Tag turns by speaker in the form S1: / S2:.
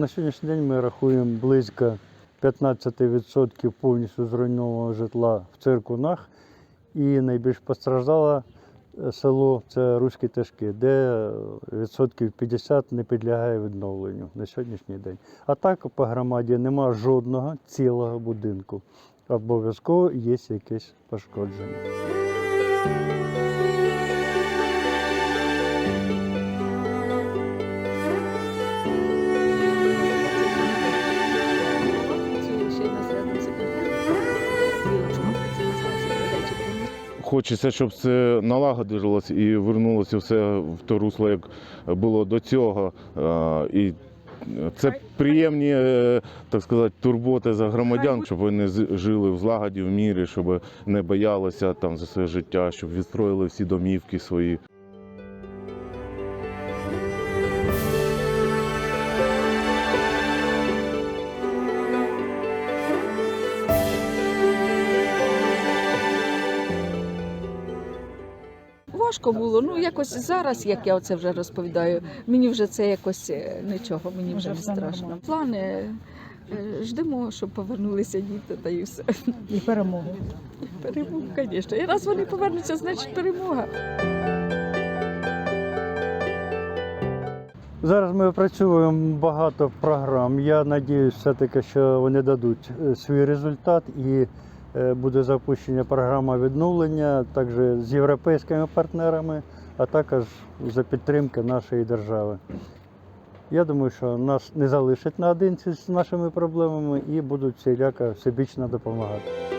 S1: На сьогоднішній день ми рахуємо близько 15% повністю зруйнованого житла в циркунах. І найбільш постраждало е, село це Руські Тишки, де е, відсотків 50 не підлягає відновленню на сьогоднішній день. А так по громаді нема жодного цілого будинку. Обов'язково є якесь пошкодження.
S2: Хочеться, щоб це налагодилось і вернулося все в те русло, як було до цього. Е, І це приємні, е, так сказати, турботи за громадян, щоб вони жили в злагоді, в мірі, щоб не боялися там за своє життя, щоб відстроїли всі домівки свої.
S3: Важко було. Ну якось зараз, як я оце вже розповідаю, мені вже це якось е, нічого, мені вже не страшно. Плани е, ждемо, щоб повернулися діти та і все.
S4: і перемогу.
S3: Перемога, звісно. І раз вони повернуться, значить перемога.
S1: Зараз ми опрацьовуємо багато програм. Я сподіваюся, все-таки, що вони дадуть е, свій результат і буде запущена програма відновлення також з європейськими партнерами, а також за підтримки нашої держави. Я думаю, що нас не залишать наодинці з нашими проблемами і будуть всіляко всебічно допомагати.